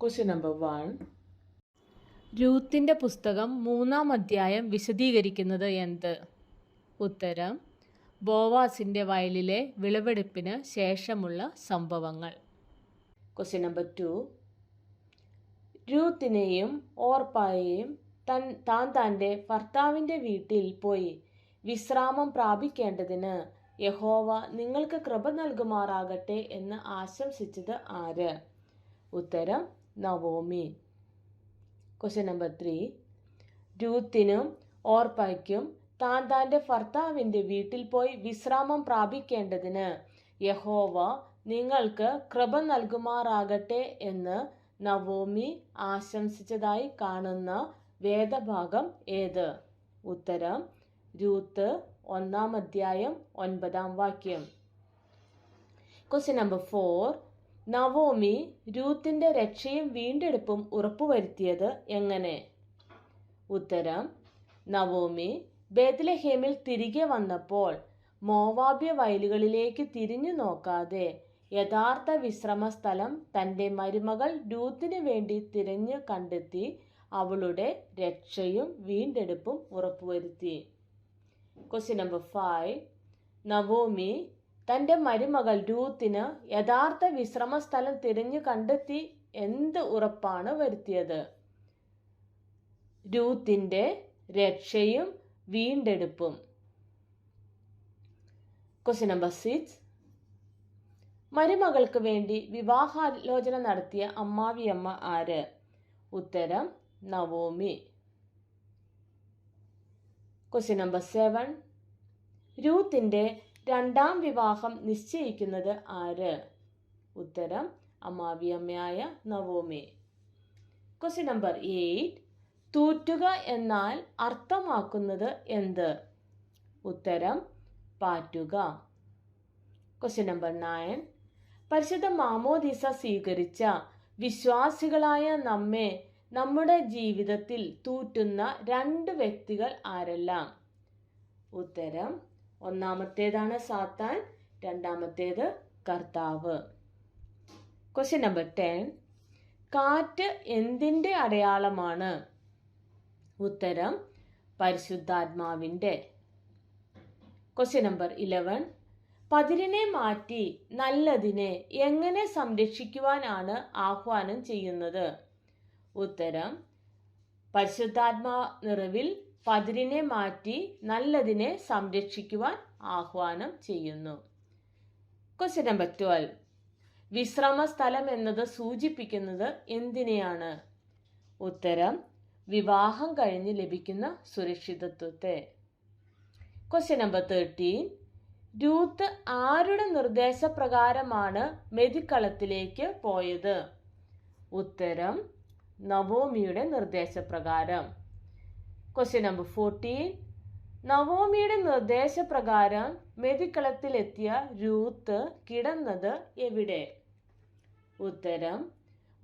Question number one രൂത്തിന്റെ പുസ്തകം മൂന്നാം അധ്യായം വിശദീകരിക്കുന്നത് എന്ത്? ഉത്തരം ബോവാസിന്റെ വയലിലെ വിളവെടുപ്പിന് ശേഷമുള്ള സംഭവങ്ങൾ. ക്വസ്റ്റ്യൻ നമ്പർ ടു രൂത്തിനെയും ഓർപ്പായെയും തൻ താൻ തന്റെ ഭർത്താവിന്റെ വീട്ടിൽ പോയി വിശ്രാമം പ്രാപിക്കേണ്ടതിന് യഹോവ നിങ്ങൾക്ക് കൃപ നൽകുമാറാകട്ടെ എന്ന് ആശംസിച്ചത് ആര്? ഉത്തരം നവോമി. ക്വസ്റ്റ്യൻ നമ്പർ ത്രീ രൂത്തിനും ഓർപ്പയ്ക്കും താൻ താന്റെ ഭർത്താവിന്റെ വീട്ടിൽ പോയി വിശ്രാമം പ്രാപിക്കേണ്ടതിന് യഹോവ നിങ്ങൾക്ക് കൃപ നൽകുമാറാകട്ടെ എന്ന് നവോമി ആശംസിച്ചതായി കാണുന്ന വേദഭാഗം ഏത്? ഉത്തരം രൂത്ത് ഒന്നാം അധ്യായം ഒൻപതാം വാക്യം. ക്വസ്റ്റ്യൻ നമ്പർ ഫോർ നവോമി രൂത്തിന്റെ രക്ഷയും വീണ്ടെടുപ്പും ഉറപ്പുവരുത്തിയത് എങ്ങനെ? ഉത്തരം നവോമി ബേത്ലഹേമിൽ തിരികെ വന്നപ്പോൾ മോവാബ്യ വയലുകളിലേക്ക് തിരിഞ്ഞു നോക്കാതെ യഥാർത്ഥ വിശ്രമ സ്ഥലം തന്റെ മരുമകൾ രൂത്തിന് വേണ്ടി തിരഞ്ഞു കണ്ടെത്തി അവളുടെ രക്ഷയും വീണ്ടെടുപ്പും ഉറപ്പുവരുത്തി. ക്വസ്റ്റ്യൻ നമ്പർ ഫൈവ് നവോമി തന്റെ മരുമകൾ രൂത്തിന് യഥാർത്ഥ വിശ്രമസ്ഥലം തിരഞ്ഞു കണ്ടെത്തി എന്ത് ഉറപ്പാണ് വരുത്തിയത്? രൂത്തിന്റെ രക്ഷയും വീണ്ടെടുപ്പും. ക്വസ്റ്റ്യൻ നമ്പർ സിക്സ് മരുമകൾക്ക് വേണ്ടി വിവാഹാലോചന നടത്തിയ അമ്മാവിയമ്മ ആര്? ഉത്തരം നവോമി. ക്വസ്റ്റ്യൻ നമ്പർ സെവൻ രൂത്തിന്റെ രണ്ടാം വിവാഹം നിശ്ചയിക്കുന്നത് ആര്? ഉത്തരം അമ്മാവിയമ്മയായ നവോമി. ക്വസ്റ്റ്യൻ നമ്പർ എയ്റ്റ് തൂറ്റുക എന്നാൽ അർത്ഥമാക്കുന്നത് എന്ത്? ഉത്തരം പാറ്റുക. ക്വസ്റ്റ്യൻ നമ്പർ നയൻ പരിശുദ്ധ മാമോദീസ സ്വീകരിച്ച വിശ്വാസികളായ നമ്മെ നമ്മുടെ ജീവിതത്തിൽ തൂറ്റുന്ന രണ്ട് വ്യക്തികൾ ആരെല്ലാം? ഉത്തരം ഒന്നാമത്തേതാണ് സാത്താൻ രണ്ടാമത്തേത് കർത്താവ്. ക്വസ്റ്റ്യൻ നമ്പർ ടെൻ കാറ്റ് എന്തിന്റെ അടയാളമാണ്? ഉത്തരം പരിശുദ്ധാത്മാവിന്റെ ക്വസ്റ്റ്യൻ നമ്പർ ഇലവൻ പതിരിനെ മാറ്റി നല്ലതിനെ എങ്ങനെ സംരക്ഷിക്കുവാനാണ് ആഹ്വാനം ചെയ്യുന്നത്? ഉത്തരം പരിശുദ്ധാത്മാ നിറവിൽ പതിരിനെ മാറ്റി നല്ലതിനെ സംരക്ഷിക്കുവാൻ ആഹ്വാനം ചെയ്യുന്നു. ക്വസ്റ്റ്യൻ നമ്പർ ട്വൽവ് വിശ്രമ സ്ഥലം എന്നത് സൂചിപ്പിക്കുന്നത് എന്തിനെയാണ്? ഉത്തരം വിവാഹം കഴിഞ്ഞ് ലഭിക്കുന്ന സുരക്ഷിതത്വത്തെ. ക്വസ്റ്റ്യൻ നമ്പർ തേർട്ടീൻ രൂത്ത് ആരുടെ നിർദ്ദേശപ്രകാരമാണ് മെതിക്കളത്തിലേക്ക് പോയത്? ഉത്തരം നവോമിയുടെ നിർദ്ദേശപ്രകാരം. ക്വസ്റ്റ്യൻ നമ്പർ ഫോർട്ടീൻ നവോമിയുടെ നിർദ്ദേശപ്രകാരം മെതിക്കളത്തിലെത്തിയ രൂത്ത് കിടന്നത് എവിടെ? ഉത്തരം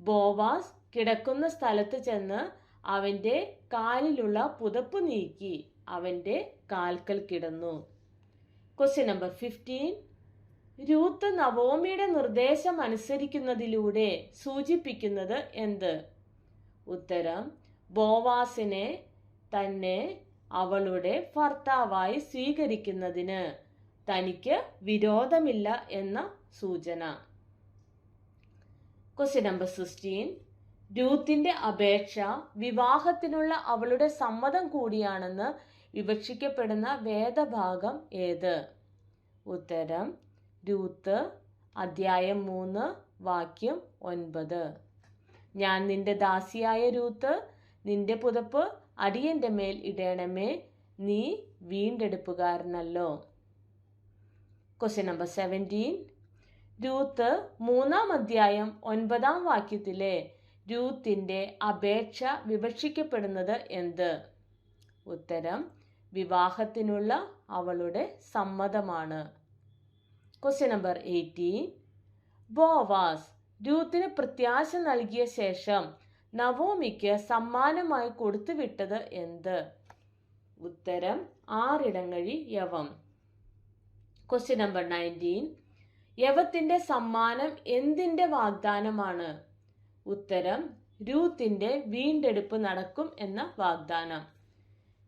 ബോവാസ് കിടക്കുന്ന സ്ഥലത്ത് ചെന്ന് അവന്റെ കാലിലുള്ള പുതപ്പ് നീക്കി അവന്റെ കാൽക്കൽ കിടന്നു. ക്വസ്റ്റ്യൻ നമ്പർ ഫിഫ്റ്റീൻ രൂത്ത് നവോമിയുടെ നിർദ്ദേശം അനുസരിക്കുന്നതിലൂടെ സൂചിപ്പിക്കുന്നത് എന്ത്? ഉത്തരം ബോവാസിനെ തന്നെ അവളുടെ ഭർത്താവായി സ്വീകരിക്കുന്നതിന് തനിക്ക് വിരോധമില്ല എന്ന സൂചന. ക്വസ്റ്റ്യൻ നമ്പർ സിക്സ്റ്റീൻ രൂത്തിന്റെ അപേക്ഷ വിവാഹത്തിനുള്ള അവളുടെ സമ്മതം കൂടിയാണെന്ന് വിവക്ഷിക്കപ്പെടുന്ന വേദഭാഗം ഏത്? ഉത്തരം രൂത്ത് അധ്യായം മൂന്ന് വാക്യം ഒൻപത്. ഞാൻ നിന്റെ ദാസിയായ രൂത്ത് നിന്റെ പുതപ്പ് അടിയന്റെ മേൽ ഇടേണമേ നീ വീണ്ടെടുപ്പുകാരനല്ലോ. ക്വസ്റ്റ്യൻ നമ്പർ സെവന്റീൻ രൂത്ത് മൂന്നാം അധ്യായം ഒൻപതാം വാക്യത്തിലെ രൂത്തിന്റെ അപേക്ഷ വിവക്ഷിക്കപ്പെടുന്നത് എന്ത്? ഉത്തരം വിവാഹത്തിനുള്ള അവളുടെ സമ്മതമാണ്. ക്വസ്റ്റ്യൻ നമ്പർ എയ്റ്റീൻ ബോവാസ് രൂത്തിന് പ്രത്യാശ നൽകിയ ശേഷം നവോമിക്ക് സമ്മാനമായി കൊടുത്തുവിട്ടത് എന്ത്? ഉത്തരം ആറിടങ്ങഴി യവം. ക്വസ്റ്റ്യൻ നമ്പർ നയന്റീൻ യവത്തിന്റെ സമ്മാനം എന്തിന്റെ വാഗ്ദാനമാണ്? ഉത്തരം രൂത്തിന്റെ വീണ്ടെടുപ്പ് നടക്കും എന്ന വാഗ്ദാനം.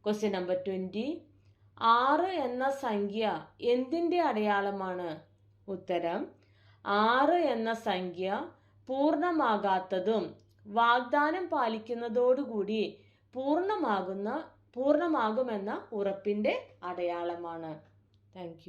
ക്വസ്റ്റ്യൻ നമ്പർ ട്വന്റി ആറ് എന്ന സംഖ്യ എന്തിന്റെ അടയാളമാണ്? ഉത്തരം ആറ് എന്ന സംഖ്യ പൂർണമാകാത്തതും വാഗ്ദാനം പാലിക്കുന്നതോടുകൂടി പൂർണമാകുന്ന പൂർണമാകുമെന്ന ഉറപ്പിന്റെ അടയാളമാണ്. താങ്ക്